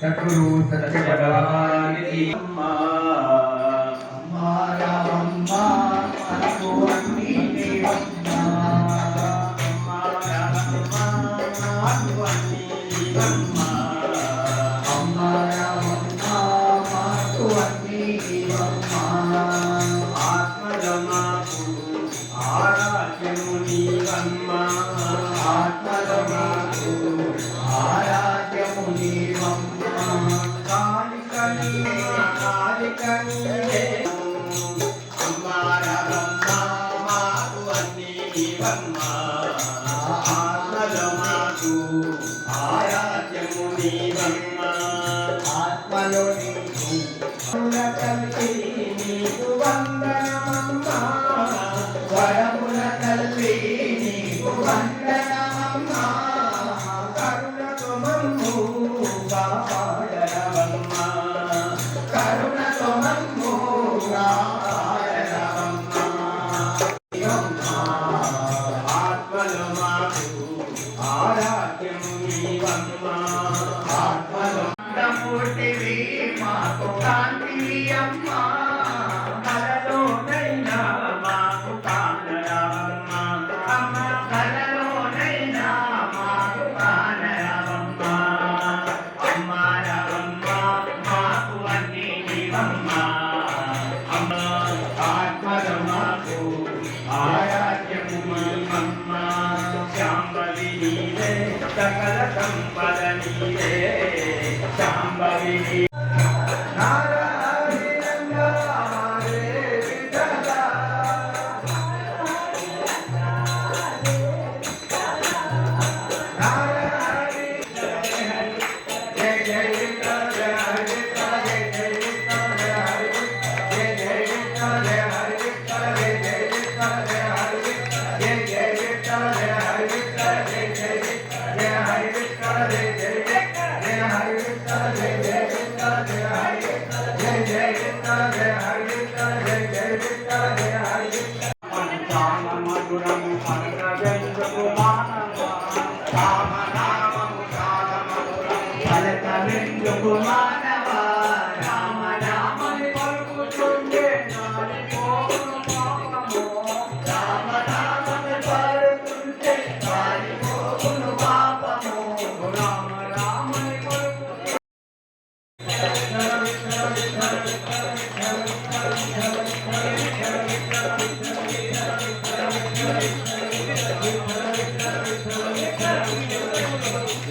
సద్గురు సత్యపదానికి అమ్మా. ఆత్మలో నీకు వందనమమ్మా. వరమున కలిపి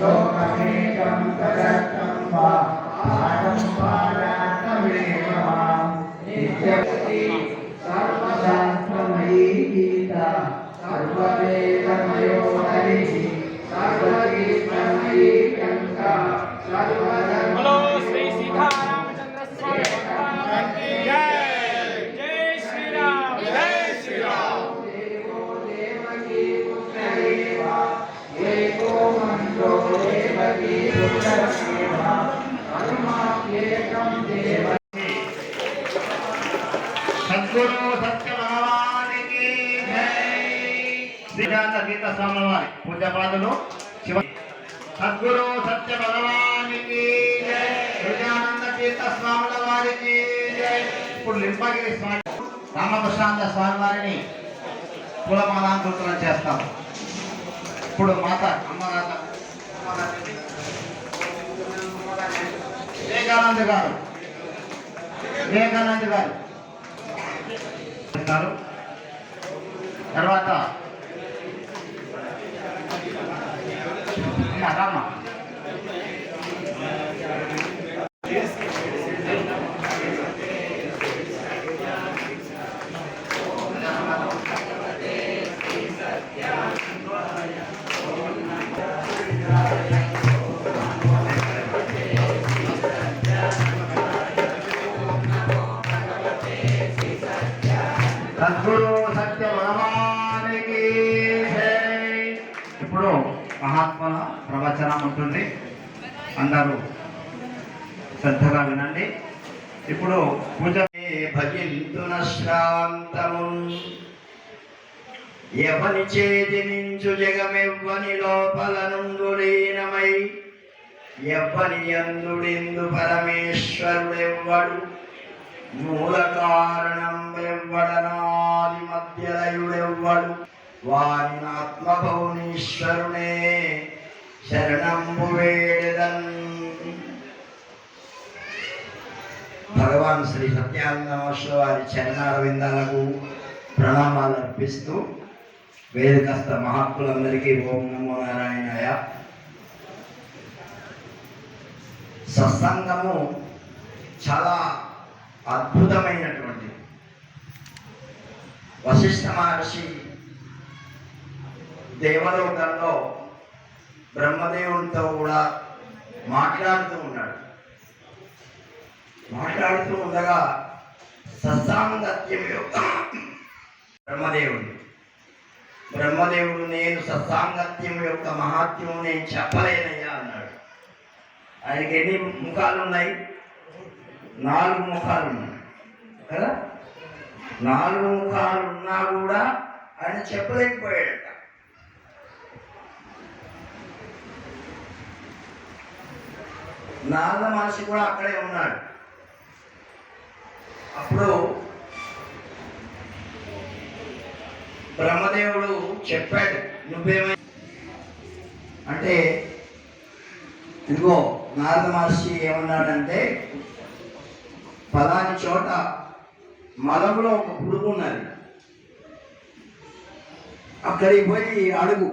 లోకమేకం తదర్థం వా పాఠం పాడార్థమేవ నిత్యవతి సర్వశాస్త్రమయీ గీత సర్వ స్వామి వారి పూజపాదులు శివ సద్గురు సత్య భగవానికి హృదయానంద తీర్థ స్వాముల వారికి ఇప్పుడు లింబగిరి స్వామి రామకృష్ణానంద స్వామి వారిని పూలమాలాంకృతులను చేస్తాం. ఇప్పుడు మాత అమ్మరాత వివేకానంద గారు వివేకానంద గారు. తర్వాత రామ్మ. సద్గురు సత్య ఇప్పుడు మహాత్ముల ప్రవచనం ఉంటుంది. అందరూ శ్రద్ధగా వినండి. ఇప్పుడు పూజ భజింతున శ్రాంతము ఎవని చేతినించు జగమెవ్వని లోపల నుండు లీనమై ఎవ్వని ఎందుడిందు పరమేశ్వరుడెవ్వడు? మూల కారణం ఎవ్వడనాది మధ్యలయుడెవ్వడు? వారి ఆత్మభౌనీశ్వరునే శరణంబు వేడదన్ భగవాన్ శ్రీ సత్యానంద వారి చరణారవిందాలకు ప్రణామాలు అర్పిస్తూ వేదకస్త మహాత్ములందరికీ ఓం నమో నారాయణాయ. సత్సంగము చాలా అద్భుతమైనటువంటి వశిష్ఠ మహర్షి దేవలోకంలో బ్రహ్మదేవునితో కూడా మాట్లాడుతూ ఉన్నాడు. మాట్లాడుతూ ఉండగా సత్సాంగత్యం యొక్క బ్రహ్మదేవుడు. బ్రహ్మదేవుడు నేను సత్సాంగత్యం యొక్క మహాత్మ్యం నేను చెప్పలేనయ్యా అన్నాడు. ఆయనకి ఎన్ని ముఖాలు ఉన్నాయి నాలుగు ముఖాలు ఉన్నాయి కదా? నాలుగు ముఖాలు ఉన్నా కూడా ఆయన చెప్పలేకపోయాడట. నాన్న మనిషి కూడా అక్కడే ఉన్నాడు. అప్పుడు బ్రహ్మదేవుడు చెప్పాడు నువ్వేమై అంటే ఇదిగో నారద మహర్షి ఏమన్నాడంటే పలాని చోట మలంలో ఒక పురుగు ఉన్నది. అక్కడికి పోయి అడుగు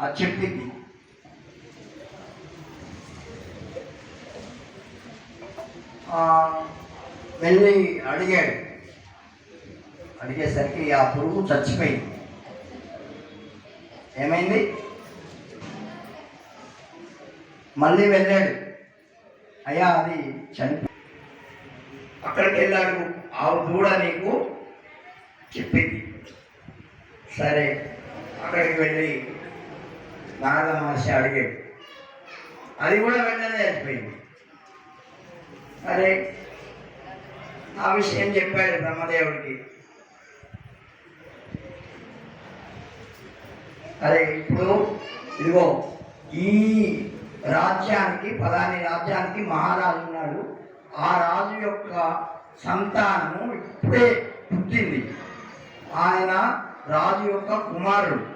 ఆ చెట్టుకి వెళ్ళి అడిగాడు. అడిగేసరికి ఆ పురుగు చచ్చిపోయింది. ఏమైంది? మళ్ళీ వెళ్ళాడు. అయ్యా అది చనిపో అక్కడికి వెళ్ళాడు ఆవు దూడ నీకు చెప్పింది. సరే అక్కడికి వెళ్ళి నారద మహర్షి అడిగాడు. అది కూడా వెంటనే చనిపోయింది. సరే ఆ విషయం చెప్పాడు బ్రహ్మదేవుడికి. అరే ఇప్పుడు ఇదిగో ఈ రాజ్యానికి పలాని రాజ్యానికి మహారాజు ఉన్నాడు. ఆ రాజు యొక్క సంతానము ఇప్పుడే పుట్టింది. ఆయన రాజు యొక్క కుమారుడు.